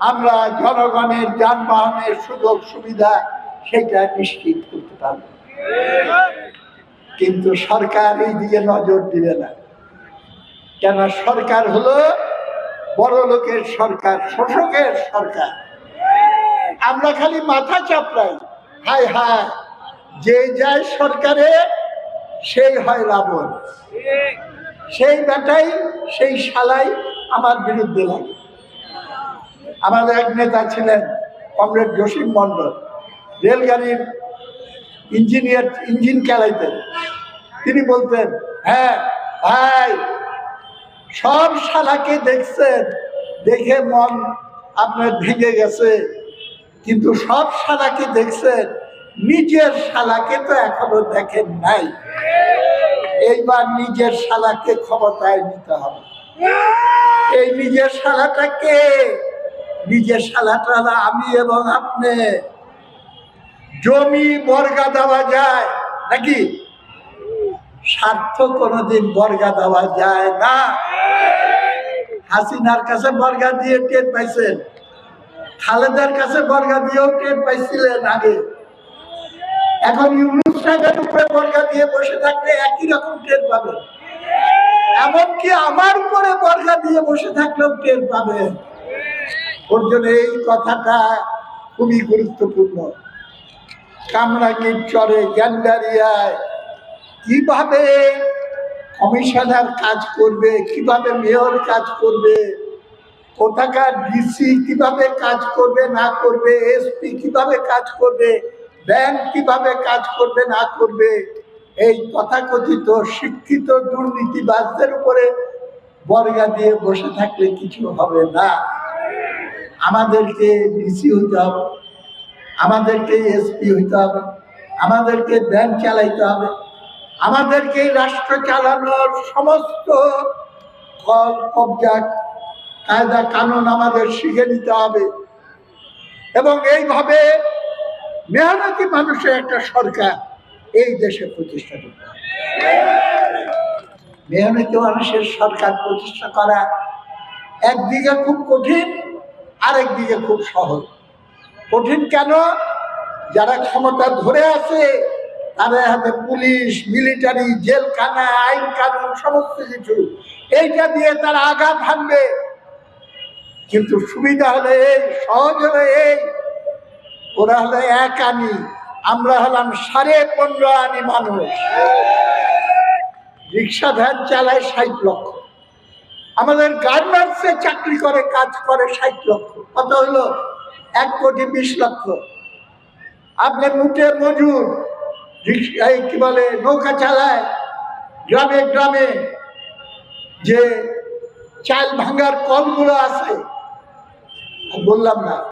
আমরা জনগণের যানবাহনের সুযোগ সুবিধা সেটা নিশ্চিত করতে পারব। কিন্তু সরকার এই দিকে নজর দিবে না। কেন সরকার হলো বড় লোকের সরকার, শোষকের সরকার। আমরা খালি মাথা চাপড়াই। হায় হায়, যে যায় সরকারে, সেই হয় রাবণ। সেই বেটাই, সেই শালাই আমার বিরুদ্ধে লাগে। আমাদের এক নেতা ছিলেন কমরেড জসিম মন্ডল রেলগাড়ির ইঞ্জিনিয়ার, ইঞ্জিন চালাইতেন। তিনি বলতেন হ্যাঁ ভাই, সব শালাকে দেখছেন, দেখে মন আপনার ভেঙে গেছে। কিন্তু সব শালাকে দেখছেন, নিজের শালাকে তো এখনও দেখেন নাই। এইবার নিজের শালাকে ক্ষমতায় নিতে হবে। এই নিজের শালাটাকে নিজের শালাটা হলো আমি এবং আপনি। জমি বর্গা দেওয়া যায় নাকি? স্বার্থ কোনোদিন বর্গা দেওয়া যায় না। হাসিনার কাছে বর্গা দিয়ে টের পাইছেন। খালেদার কাছে বর্গা দিয়েও টের পাইছিলেন আগে। এখন ইউনুস সাহেবের উপরে বর্গা দিয়ে বসে থাকলে একই রকম টের পাবেন। এমনকি আমার উপরে বর্গা দিয়ে বসে থাকলেও টের পাবেন। ওর জন্য এই কথাটা খুবই গুরুত্বপূর্ণ। কামরাঙ্গীর চরে গ্যান্ডারিয়ায় কীভাবে কমিশনার কাজ করবে, কীভাবে মেয়র কাজ করবে, কোথাকার ডিসি কীভাবে কাজ করবে, না করবে, এসপি কীভাবে কাজ করবে, ব্যাংক কীভাবে কাজ করবে, না করবে, এই তথাকথিত শিক্ষিত দুর্নীতিবাজদের উপরে বর্গা দিয়ে বসে থাকলে কিছু হবে না। আমাদেরকে ডিসি হইতে হবে, আমাদেরকে এসপি হইতে হবে, আমাদেরকে ব্যাংক চালাইতে হবে, আমাদেরকে রাষ্ট্র চালানোর সমস্ত কায়দা কানুন আমাদের শিখে নিতে হবে। এবং এইভাবে মেহনতি মানুষের একটা সরকার এই দেশে প্রতিষ্ঠা করতে হবে। মেহনতি মানুষের সরকার প্রতিষ্ঠা করা একদিকে খুব কঠিন আরেক দিকে খুব সহজ। কঠিন কেন? যারা ক্ষমতা ধরে আছে, তাদের হাতে পুলিশ, মিলিটারি, জেলখানা আইন কানুন সমস্ত কিছু, এইটা দিয়ে তারা আঘাত হানবে। কিন্তু সুবিধা হলে এই, সহজ হলে এই, ওরা হলো এক আনি আমরা হলাম সাড়ে পনেরো আনি মানুষ। রিক্সা ভ্যান চালায় ষাট লক্ষ। আমাদের গার্মেন্টসে চাকরি করে, কাজ করে ষাট লক্ষ। কত হলো? এক কোটি বিশ লক্ষ। আপনার মুখে মজুর এই কি বলে, নৌকা চালায়, গ্রামে গ্রামে যে চাল ভাঙার কলগুলো আছে। বললাম না।